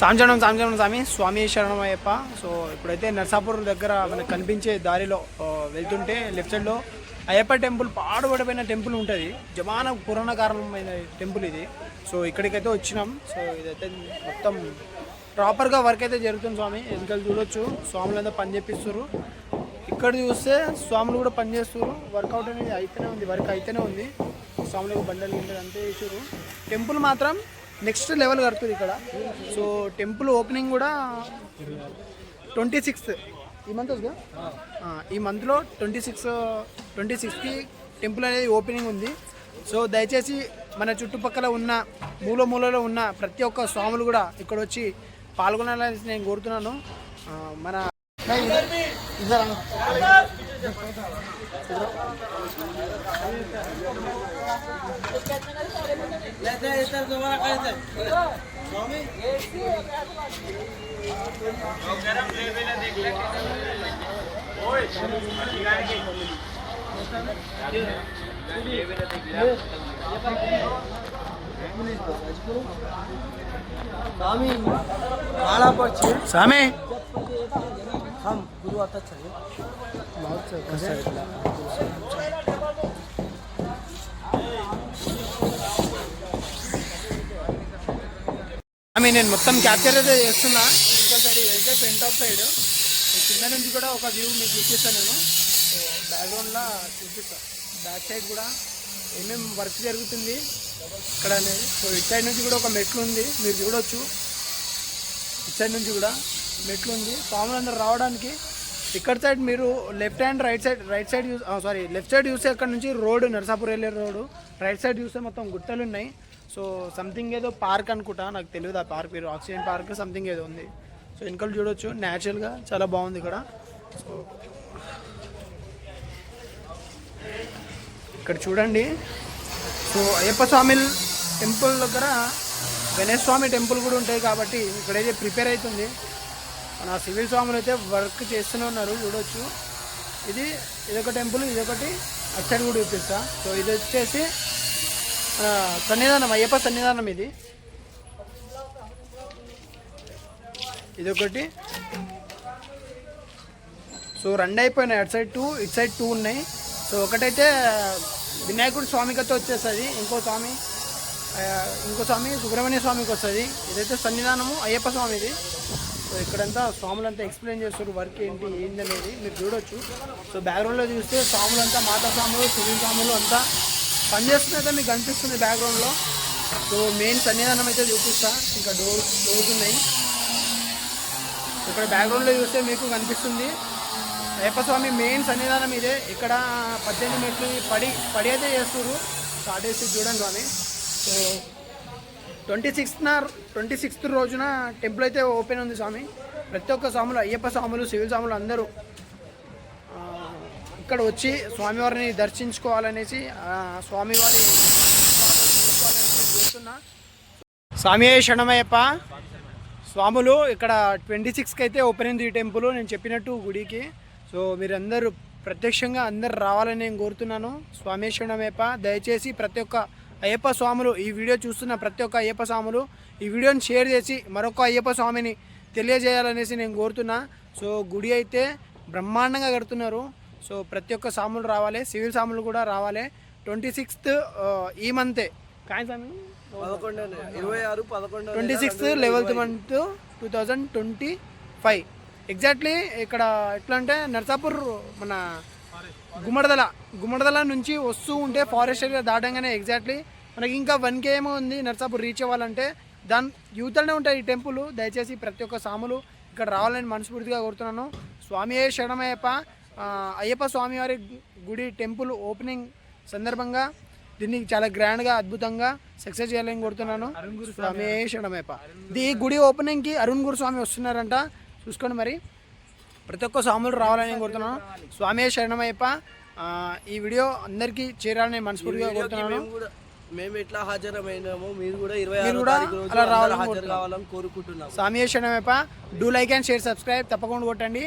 సాంజనం సాంజనం స్వామి. స్వామి శరణమయ్యప్ప. సో ఇప్పుడైతే నర్సాపూర్ దగ్గర మనకు కనిపించే దారిలో వెళ్తుంటే లెఫ్ట్ సైడ్లో అయ్యప్ప టెంపుల్ పాడుబడిపోయిన టెంపుల్ ఉంటుంది. జమాన పురాణ కారణమైన టెంపుల్ ఇది. సో ఇక్కడికైతే వచ్చినాం. సో ఇదైతే మొత్తం ప్రాపర్గా వర్క్ అయితే జరుగుతుంది స్వామి. ఎందుకంటే చూడొచ్చు. స్వాములంతా పని చేపిస్తారు ఇక్కడ చూస్తే స్వాములు కూడా పని చేస్తారు వర్కౌట్ అనేది అయితేనే ఉంది వర్క్ అయితేనే ఉంది. స్వాములకు బండలు గిండలు అంతే చేసారు టెంపుల్ మాత్రం నెక్స్ట్ లెవెల్ కడుతుంది ఇక్కడ. సో టెంపుల్ ఓపెనింగ్ కూడా ట్వంటీ సిక్స్త్. ఈ మంత్ ఈ మంత్లో ట్వంటీ సిక్స్ ట్వంటీ సిక్స్కి టెంపుల్ అనేది ఓపెనింగ్ ఉంది. సో దయచేసి మన చుట్టుపక్కల ఉన్న మూల మూలలో ఉన్న ప్రతి ఒక్క స్వాములు కూడా ఇక్కడ వచ్చి పాల్గొనాలని నేను కోరుతున్నాను. మన స్వామి మాళా పచ్చి స్వామి గురువు అత్త ఆమె నేను మొత్తం క్యాప్చర్ అయితే చేస్తున్నా. ఇంకా సైడ్ వెళ్తే ఫ్రంట్ ఆఫ్ సైడ్ కింద నుంచి కూడా ఒక వ్యూ మీకు చూపిస్తాను. నేను సో బ్యాక్గ్రౌండ్లో బ్యాక్ సైడ్ కూడా ఏమేమి వర్క్ జరుగుతుంది ఇక్కడ సో ఇటు సైడ్ నుంచి కూడా ఒక మెట్లు ఉంది. మీరు చూడొచ్చు. ఇటు సైడ్ నుంచి కూడా మెట్లు ఉంది. పాములు అందరు రావడానికి ఇక్కడ సైడ్ మీరు left hand right side right side use sorry left side చూస్తే అక్కడ నుంచి రోడ్ నర్సాపూర్ వెళ్ళే రోడ్ రైట్ సైడ్ చూస్తే మొత్తం గుట్టలు ఉన్నాయి. సో సంథింగ్ ఏదో పార్క్ అనుకుంటా నాకు తెలియదు ఆ పార్క్ పేరు. ఆక్సిజన్ పార్క్ సంథింగ్ ఏదో ఉంది. సో వెనకాల చూడొచ్చు. న్యాచురల్గా చాలా బాగుంది ఇక్కడ. సో ఇక్కడ చూడండి. సో అయ్యప్ప స్వామి టెంపుల్ దగ్గర గణేష్ స్వామి టెంపుల్ కూడా ఉంటాయి కాబట్టి ఇక్కడైతే ప్రిపేర్ అవుతుంది. మన సివిల్ స్వాములు అయితే వర్క్ చేస్తూనే ఉన్నారు చూడొచ్చు. ఇది ఇదొక టెంపుల్ ఇదొకటి అటు సైడ్ కూడా చూపిస్తా సో ఇది వచ్చేసి సన్నిధానం అయ్యప్ప సన్నిధానం ఇది. ఇదొకటి. సో రెండు అయిపోయినాయి అటు సైడ్ టూ ఇటు సైడ్ టూ ఉన్నాయి. సో ఒకటైతే వినాయకుడు స్వామికతో వచ్చేస్తుంది ఇంకో స్వామి ఇంకో స్వామి సుబ్రహ్మణ్య స్వామికి వస్తుంది. ఇదైతే సన్నిధానము అయ్యప్ప స్వామిది. సో ఇక్కడంతా స్వాములంతా ఎక్స్ప్లెయిన్ చేస్తారు వర్క్ ఏంటి ఏంటి అనేది మీరు చూడొచ్చు. సో బ్యాక్గ్రౌండ్లో చూస్తే స్వాములంతా మాతా స్వాములు శివుని స్వాములు అంతా పనిచేస్తున్నైతే మీకు కనిపిస్తుంది బ్యాక్గ్రౌండ్లో సో మెయిన్ సన్నిధానం అయితే చూపిస్తా. ఇంకా డోర్స్ డోర్స్ ఉన్నాయి. ఇక్కడ బ్యాక్గ్రౌండ్లో చూస్తే మీకు కనిపిస్తుంది. అయ్యప్పస్వామి మెయిన్ సన్నిధానం ఇదే. ఇక్కడ పద్దెనిమిది మెట్లు పడి పడి అయితే చేస్తారు స్టార్ట్ చేసి చూడండి స్వామి సో ట్వంటీ సిక్స్త్న ట్వంటీ సిక్స్త్ రోజున టెంపుల్ అయితే ఓపెన్ ఉంది స్వామి. ప్రతి ఒక్క స్వాములు అయ్యప్ప స్వాములు సివిల్ స్వాములు అందరూ ఇక్కడ వచ్చి స్వామివారిని దర్శించుకోవాలనేసి స్వామివారి చూస్తున్నా స్వామి శరణమయ్యప్ప? స్వాములు ఇక్కడ ట్వంటీ సిక్స్కి అయితే ఓపెన్ అయింది ఈ టెంపుల్ నేను చెప్పినట్టు గుడికి. సో మీరందరూ ప్రత్యక్షంగా అందరు రావాలని నేను కోరుతున్నాను. స్వామి స్వామేశ్వరమయ్యప్ప దయచేసి ప్రతి ఒక్క అయ్యప్ప స్వాములు ఈ వీడియో చూస్తున్న ప్రతి ఒక్క అయ్యప్ప స్వాములు ఈ వీడియోని షేర్ చేసి మరొక అయ్యప్ప స్వామిని తెలియజేయాలనేసి నేను కోరుతున్నా. సో గుడి అయితే బ్రహ్మాండంగా కడుతున్నారు. సో ప్రతి ఒక్క స్వాములు రావాలి సివిల్ స్వాములు కూడా రావాలి. ట్వంటీ సిక్స్త్ ఈ మంతే. కాయ స్వామి? ఇరవై ఆరు పదకొండు twenty sixth eleventh month two thousand twenty five. Exactly ఇక్కడ ఎట్లా అంటే నర్సాపూర్ మన గుమ్మడదల గుమ్మడదల నుంచి వస్తూ ఉంటే ఫారెస్ట్ ఏరియా దాటంగానే ఎగ్జాక్ట్లీ మనకి ఇంకా వన్ కేఎం ఉంది నర్సాపూర్ రీచ్ అవ్వాలంటే. దాని యూతలనే ఉంటాయి ఈ టెంపుల్. దయచేసి ప్రతి ఒక్క సాములు ఇక్కడ రావాలని మనస్ఫూర్తిగా కోరుతున్నాను. స్వామి శరణమయ్యప్ప. అయ్యప్ప స్వామివారి గుడి టెంపుల్ ఓపెనింగ్ సందర్భంగా దీన్ని చాలా గ్రాండ్గా అద్భుతంగా సక్సెస్ చేయాలని కోరుతున్నాను. స్వామి శరణమయ్యప్ప. ఈ గుడి ఓపెనింగ్కి అరుణ్ గురు స్వామి వస్తున్నారంట. చూసుకోండి మరి. ప్రతి ఒక్క స్వాములు రావాలని నేను కోరుతున్నాను. స్వామి శరణమయ్యప్ప. ఈ వీడియో అందరికీ చేరాలని మనస్ఫూర్తిగా కోరుతున్నాను. మేము ఎట్లా హాజరమైనామో మీరు కూడా ఇరవై మీరు కూడా అలా రావాలని హాజరు కోరుతున్నాం. కావాలని కోరుకుంటున్నాం శరణమయ్యప్ప do like and share subscribe తప్పకుండా కొట్టండి.